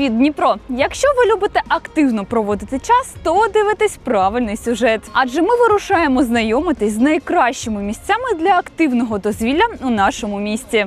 Привіт, Дніпро! Якщо ви любите активно проводити час, то дивитесь правильний сюжет. Адже ми вирушаємо знайомитись з найкращими місцями для активного дозвілля у нашому місті.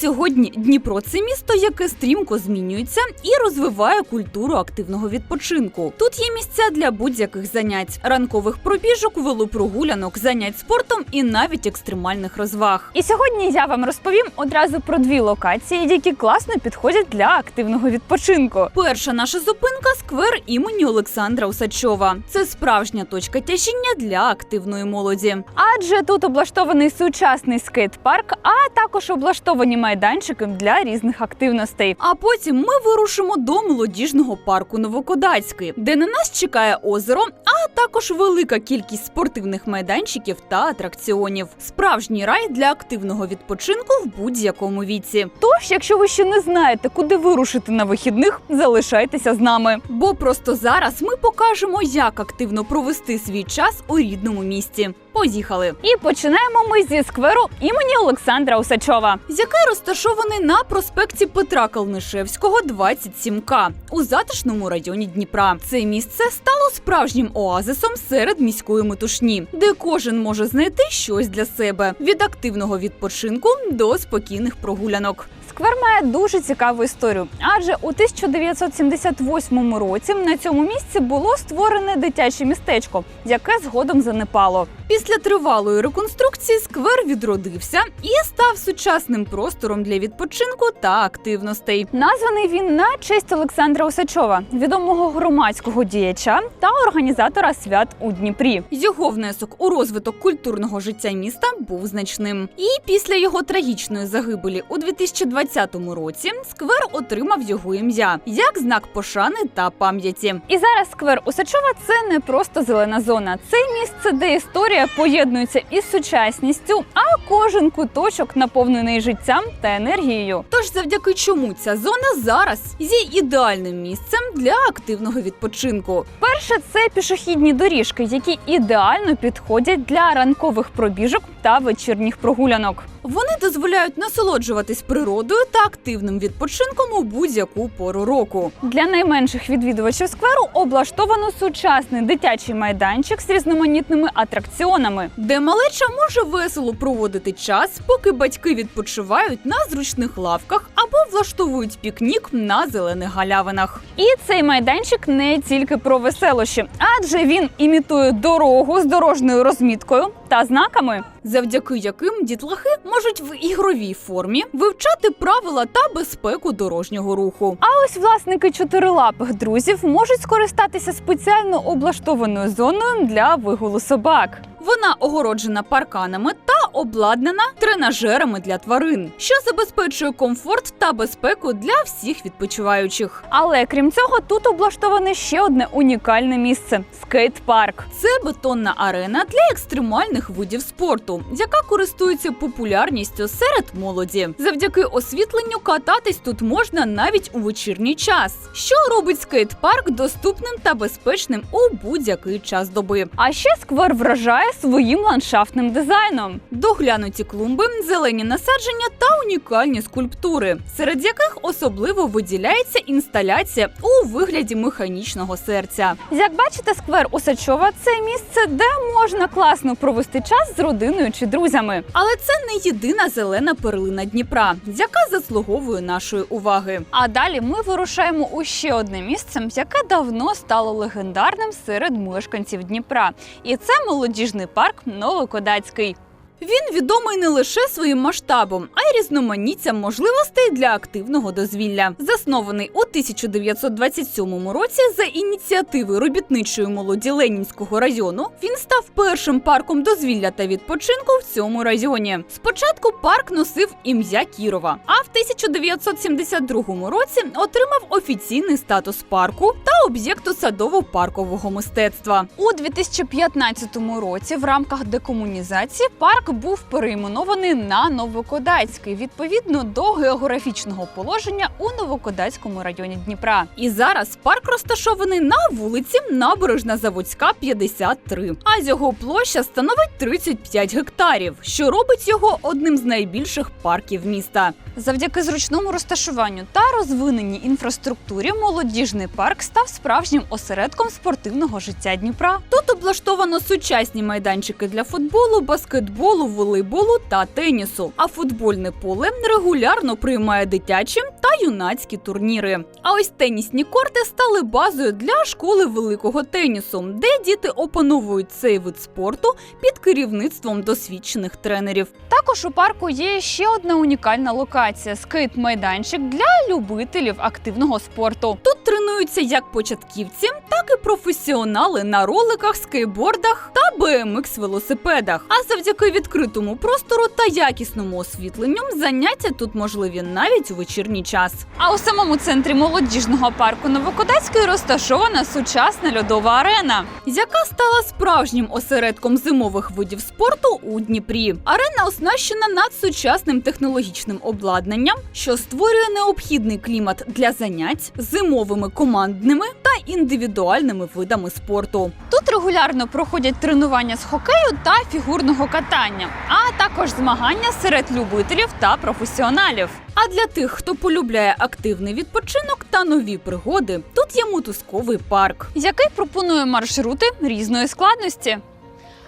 Сьогодні Дніпро це місто, яке стрімко змінюється і розвиває культуру активного відпочинку. Тут є місця для будь-яких занять: ранкових пробіжок, велопрогулянок, занять спортом і навіть екстремальних розваг. І сьогодні я вам розповім одразу про дві локації, які класно підходять для активного відпочинку. Перша наша зупинка сквер імені Олександра Усачова. Це справжня точка тяжіння для активної молоді. Адже тут облаштований сучасний скейт-парк, а також облаштовані майданчики для різних активностей. А потім ми вирушимо до молодіжного парку Новокодацький, де на нас чекає озеро, а також велика кількість спортивних майданчиків та атракціонів. Справжній рай для активного відпочинку в будь-якому віці. Тож, якщо ви ще не знаєте, куди вирушити на вихідних, залишайтеся з нами. Бо просто зараз ми покажемо, як активно провести свій час у рідному місті. Поїхали! І починаємо ми зі скверу імені Олександра Усачова, який розташований на проспекті Петра Калнишевського, 27К у затишному районі Дніпра. Це місце стало справжнім оазисом серед міської метушні, де кожен може знайти щось для себе від активного відпочинку до спокійних прогулянок. Сквер має дуже цікаву історію, адже у 1978 році на цьому місці було створене дитяче містечко, яке згодом занепало. Після тривалої реконструкції сквер відродився і став сучасним простором для відпочинку та активностей. Названий він на честь Олександра Усачова, відомого громадського діяча та організатора свят у Дніпрі. Його внесок у розвиток культурного життя міста був значним. І після його трагічної загибелі у 2020 році сквер отримав його ім'я як знак пошани та пам'яті. І зараз сквер Усачова це не просто зелена зона, це місце, де історія поєднується із сучасністю, а кожен куточок наповнений життям та енергією. Тож, завдяки чому ця зона зараз є ідеальним місцем для активного відпочинку. Перше, це пішохідні доріжки, які ідеально підходять для ранкових пробіжок та вечірніх прогулянок. Вони дозволяють насолоджуватись природою та активним відпочинком у будь-яку пору року. Для найменших відвідувачів скверу облаштовано сучасний дитячий майданчик з різноманітними атракціонами, де малеча може весело проводити час, поки батьки відпочивають на зручних лавках або влаштовують пікнік на зелених галявинах. І цей майданчик не тільки про веселощі, адже він імітує дорогу з дорожньою розміткою та знаками, завдяки яким дітлахи можуть в ігровій формі вивчати правила та безпеку дорожнього руху. А ось власники чотирилапих друзів можуть скористатися спеціально облаштованою зоною для вигулу собак. Вона огороджена парканами та обладнана тренажерами для тварин, що забезпечує комфорт та безпеку для всіх відпочиваючих. Але крім цього, тут облаштоване ще одне унікальне місце скейт-парк. Це бетонна арена для екстремальних видів спорту, яка користується популярністю серед молоді. Завдяки освітленню кататись тут можна навіть у вечірній час, що робить скейт-парк доступним та безпечним у будь-який час доби. А ще сквер вражає своїм ландшафтним дизайном. Доглянуті клумби, зелені насадження та унікальні скульптури, серед яких особливо виділяється інсталяція у вигляді механічного серця. Як бачите, сквер Усачова це місце, де можна класно провести час з родиною чи друзями. Але це не єдина зелена перлина Дніпра, яка заслуговує нашої уваги. А далі ми вирушаємо у ще одне місце, яке давно стало легендарним серед мешканців Дніпра. І це молодіжний парк Новокодацький. Він відомий не лише своїм масштабом, а й різноманіттям можливостей для активного дозвілля. Заснований у 1927 році за ініціативи робітничої молоді Ленінського району, він став першим парком дозвілля та відпочинку в цьому районі. Спочатку парк носив ім'я Кірова, а в 1972 році отримав офіційний статус парку та об'єкту садово-паркового мистецтва. У 2015 році в рамках декомунізації парк був перейменований на Новокодацький. Відповідно до географічного положення у Новокодацькому районі Дніпра. І зараз парк розташований на вулиці Набережна Заводська, 53. А його площа становить 35 гектарів, що робить його одним з найбільших парків міста. Завдяки зручному розташуванню та розвиненій інфраструктурі молодіжний парк став справжнім осередком спортивного життя Дніпра. Тут облаштовано сучасні майданчики для футболу, баскетболу, волейболу та тенісу. А футбольне поле регулярно приймає дитячі та юнацькі турніри. А ось тенісні корти стали базою для школи великого тенісу, де діти опановують цей вид спорту під керівництвом досвідчених тренерів. Також у парку є ще одна унікальна локація скейт-майданчик для любителів активного спорту. Тут тренуються як початківці, так і професіонали на роликах, скейтбордах та BMX велосипедах. А завдяки відкритому простору та якісному освітленню заняття тут можливі навіть у вечірній час. А у самому центрі молодіжного парку Новокодацький розташована сучасна льодова арена, яка стала справжнім осередком зимових видів спорту у Дніпрі. Арена оснащена надсучасним технологічним обладнанням, що створює необхідний клімат для занять зимовими командними та індивідуальними видами спорту. Тут регулярно проходять тренування з хокею та фігурного катання, а також змагання серед любителів та професіоналів. А для тих, хто полюбляє активний відпочинок та нові пригоди, тут є мотузковий парк, який пропонує маршрути різної складності.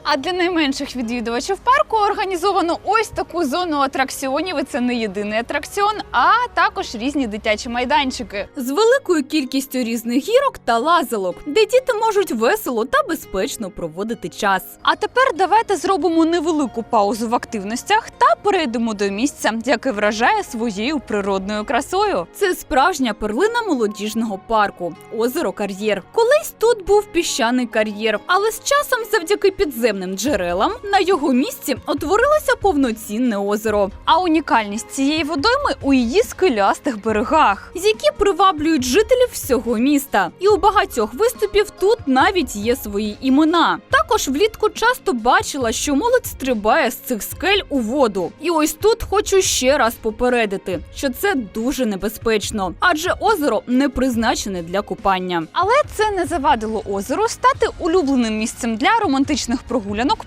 А для найменших відвідувачів парку організовано ось таку зону атракціонів. І це не єдиний атракціон, а також різні дитячі майданчики з великою кількістю різних гірок та лазалок, де діти можуть весело та безпечно проводити час. А тепер давайте зробимо невелику паузу в активностях та перейдемо до місця, яке вражає своєю природною красою. Це справжня перлина молодіжного парку озеро Кар'єр. Колись тут був піщаний кар'єр, але з часом, завдяки підземним джерелам, на його місці утворилося повноцінне озеро. А унікальність цієї водойми у її скелястих берегах, які приваблюють жителів всього міста. І у багатьох виступів тут навіть є свої імена. Також влітку часто бачила, що молодь стрибає з цих скель у воду. І ось тут хочу ще раз попередити, що це дуже небезпечно, адже озеро не призначене для купання. Але це не завадило озеру стати улюбленим місцем для романтичних прогулянок,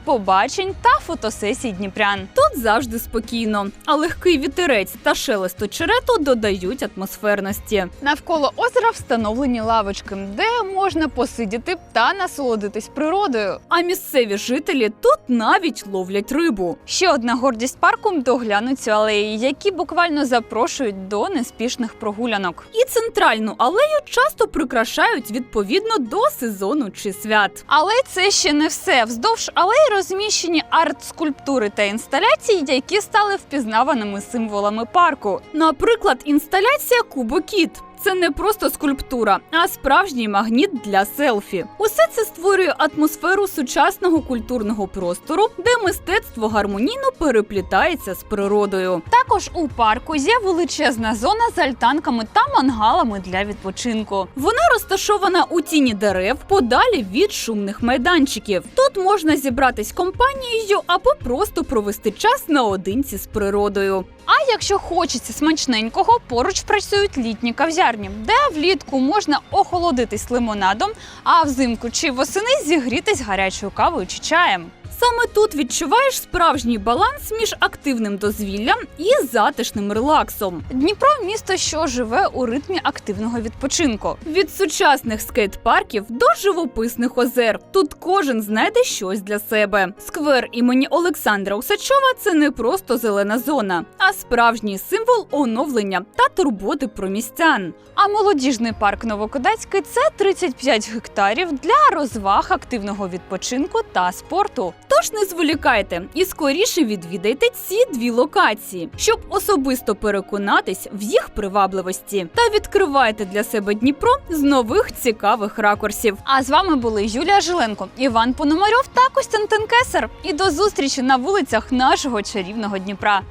побачень та фотосесій дніпрян. Тут завжди спокійно, а легкий вітерець та шелест очерету додають атмосферності. Навколо озера встановлені лавочки, де можна посидіти та насолодитись природою. А місцеві жителі тут навіть ловлять рибу. Ще одна гордість парку доглянуті алеї, які буквально запрошують до неспішних прогулянок. І центральну алею часто прикрашають відповідно до сезону чи свят. Але це ще не все. Вздовж алеї розміщені арт-скульптури та інсталяції, які стали впізнаваними символами парку. Наприклад, інсталяція Кубокіт. Це не просто скульптура, а справжній магніт для селфі. Усе це створює атмосферу сучасного культурного простору, де мистецтво гармонійно переплітається з природою. Також у парку є величезна зона з альтанками та мангалами для відпочинку. Вона розташована у тіні дерев, подалі від шумних майданчиків. Тут можна зібратись компанією або просто провести час наодинці з природою. А якщо хочеться смачненького, поруч працюють літні кав'ярні, де влітку можна охолодитись лимонадом, а взимку чи восени зігрітись гарячою кавою чи чаєм. Саме тут відчуваєш справжній баланс між активним дозвіллям і затишним релаксом. Дніпро місто, що живе у ритмі активного відпочинку. Від сучасних скейт-парків до живописних озер. Тут кожен знайде щось для себе. Сквер імені Олександра Усачова це не просто зелена зона, а справжній символ оновлення та турботи про містян. А молодіжний парк Новокодацький це 35 гектарів для розваг активного відпочинку та спорту. Тож не зволікайте і скоріше відвідайте ці дві локації, щоб особисто переконатись в їх привабливості та відкривайте для себе Дніпро з нових цікавих ракурсів. А з вами були Юлія Жиленко, Іван Пономарьов та Костянтин Кесар. І до зустрічі на вулицях нашого чарівного Дніпра.